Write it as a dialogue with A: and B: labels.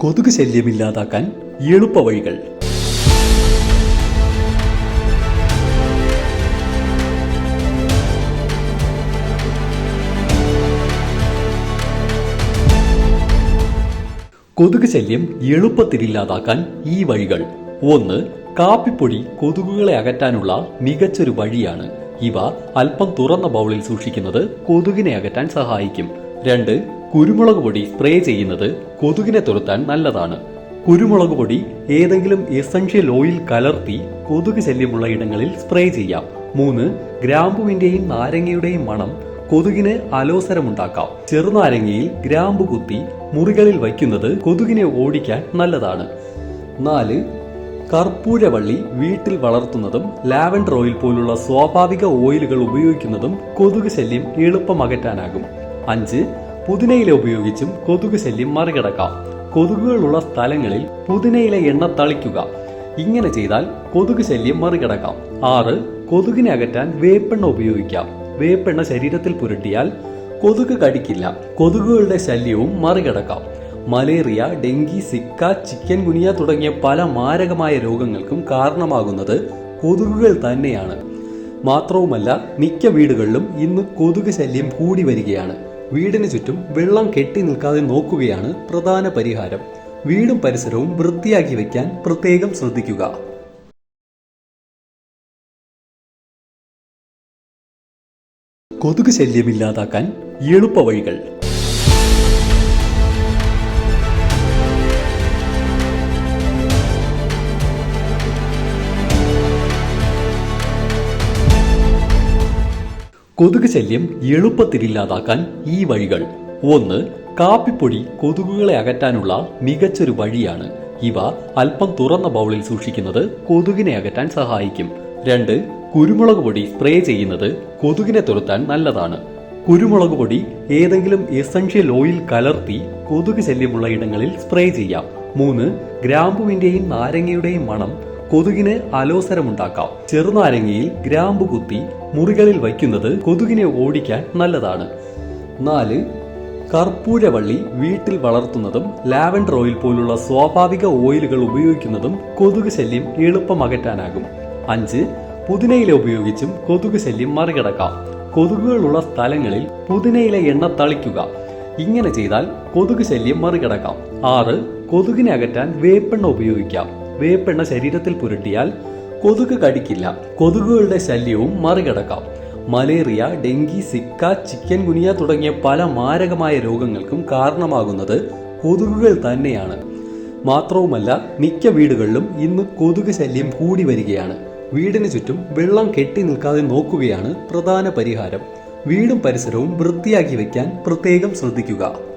A: കൊതുക് ശല്യമില്ലാതാക്കാൻ എളുപ്പവഴികൾ. കൊതുക് ശല്യം എളുപ്പത്തിലില്ലാതാക്കാൻ ഈ വഴികൾ. ഒന്ന് കാപ്പിപ്പൊടി കൊതുകുകളെ അകറ്റാനുള്ള മികച്ചൊരു വഴിയാണ്. ഇവ അല്പം തുറന്ന ബൗളിൽ സൂക്ഷിക്കുന്നത് കൊതുകിനെ അകറ്റാൻ സഹായിക്കും. രണ്ട് കുരുമുളക് പൊടി സ്പ്രേ ചെയ്യുന്നത് കൊതുകിനെ തുരത്താൻ നല്ലതാണ്. കുരുമുളക് പൊടി ഏതെങ്കിലും എസൻഷ്യൽ ഓയിൽ കലർത്തി കൊതുക് ശല്യമുള്ള ഇടങ്ങളിൽ സ്പ്രേ ചെയ്യാം. മൂന്ന് ഗ്രാമ്പുവിന്റെയും നാരങ്ങയുടെയും മണം കൊതുകിന് അലോസരമുണ്ടാക്കാം. ചെറുനാരങ്ങയിൽ ഗ്രാമ്പു കുത്തി മുറികളിൽ വയ്ക്കുന്നത് കൊതുകിനെ ഓടിക്കാൻ നല്ലതാണ്. നാല് കർപ്പൂരവള്ളി വീട്ടിൽ വളർത്തുന്നതും ലാവൻഡർ ഓയിൽ പോലുള്ള സ്വാഭാവിക ഓയിലുകൾ ഉപയോഗിക്കുന്നതും കൊതുക് ശല്യം എളുപ്പം അകറ്റാനാകും അഞ്ച് പുതിനയില ഉപയോഗിച്ചും കൊതുക് ശല്യം മറികടക്കാം. കൊതുകുകളുള്ള സ്ഥലങ്ങളിൽ പുതിനയില എണ്ണ തളിക്കുക. ഇങ്ങനെ ചെയ്താൽ കൊതുക് ശല്യം മറികടക്കാം. ആറ് കൊതുകിനെ അകറ്റാൻ വേപ്പെണ്ണ ഉപയോഗിക്കാം. വേപ്പെണ്ണ ശരീരത്തിൽ പുരട്ടിയാൽ കൊതുക് കടിക്കില്ല. കൊതുകുകളുടെ ശല്യവും മറികടക്കാം. Malaria dengue Zika chikungunya തുടങ്ങിയ പല മാരകമായ രോഗങ്ങൾക്കും കാരണമാകുന്നത് കൊതുകുകൾ തന്നെയാണ്. മാത്രവുമല്ല മിക്ക വീടുകളിലും ഇന്ന് കൊതുക് ശല്യം കൂടി വരികയാണ്. വീടിന് ചുറ്റും വെള്ളം കെട്ടി നിൽക്കാതെ നോക്കുകയാണ് പ്രധാന പരിഹാരം. വീടും പരിസരവും വൃത്തിയാക്കി വയ്ക്കാൻ പ്രത്യേകം ശ്രദ്ധിക്കുക. കൊതുക് ശല്യമില്ലാതാക്കാൻ എളുപ്പവഴികൾ. കൊതുക് ശല്യം എളുപ്പത്തിൽ ഇല്ലാതാക്കാൻ ഈ വഴികൾ. ഒന്ന് കാപ്പിപ്പൊടി കൊതുകുകളെ അകറ്റാനുള്ള മികച്ചൊരു വഴിയാണ്. ഇവ അല്പം തുറന്ന ബൗളിൽ സൂക്ഷിക്കുന്നത് കൊതുകിനെ അകറ്റാൻ സഹായിക്കും. രണ്ട് കുരുമുളക് പൊടി സ്പ്രേ ചെയ്യുന്നത് കൊതുകിനെ തുരത്താൻ നല്ലതാണ്. കുരുമുളക് പൊടി ഏതെങ്കിലും എസൻഷ്യൽ ഓയിൽ കലർത്തി കൊതുക് ശല്യമുള്ള ഇടങ്ങളിൽ സ്പ്രേ ചെയ്യാം. മൂന്ന് ഗ്രാമ്പുവിന്റെയും നാരങ്ങയുടെയും മണം കൊതുകിന് അലോസരമുണ്ടാക്കാം. ചെറുനാരങ്ങയിൽ ഗ്രാമ്പു കുത്തി മുറികളിൽ വയ്ക്കുന്നത് കൊതുകിനെ ഓടിക്കാൻ നല്ലതാണ്. നാല് കർപ്പൂരവള്ളി വീട്ടിൽ വളർത്തുന്നതും ലാവൻഡർ ഓയിൽ പോലുള്ള സ്വാഭാവിക ഓയിലുകൾ ഉപയോഗിക്കുന്നതും കൊതുക് ശല്യം എളുപ്പം അകറ്റാനാകും അഞ്ച് പുതിനയില ഉപയോഗിച്ചും കൊതുക് ശല്യം മറികടക്കാം. കൊതുകുകളുള്ള സ്ഥലങ്ങളിൽ പുതിനയില എണ്ണ തളിക്കുക. ഇങ്ങനെ ചെയ്താൽ കൊതുക് ശല്യം മറികടക്കാം. ആറ് കൊതുകിനെ അകറ്റാൻ വേപ്പെണ്ണ ഉപയോഗിക്കാം. വേപ്പെണ്ണ ശരീരത്തിൽ പുരട്ടിയാൽ കൊതുക് കടിക്കില്ല. കൊതുകുകളുടെ ശല്യവും മറികടക്കാം. Malaria dengue Zika chikungunya തുടങ്ങിയ പല മാരകമായ രോഗങ്ങൾക്കും കാരണമാകുന്നത് കൊതുകുകൾ തന്നെയാണ്. മാത്രവുമല്ല മിക്ക വീടുകളിലും ഇന്ന് കൊതുക് ശല്യം കൂടി വരികയാണ്. വീടിന് ചുറ്റും വെള്ളം കെട്ടി നിൽക്കാതെ നോക്കുകയാണ് പ്രധാന പരിഹാരം. വീടും പരിസരവും വൃത്തിയാക്കി വയ്ക്കാൻ പ്രത്യേകം ശ്രദ്ധിക്കുക.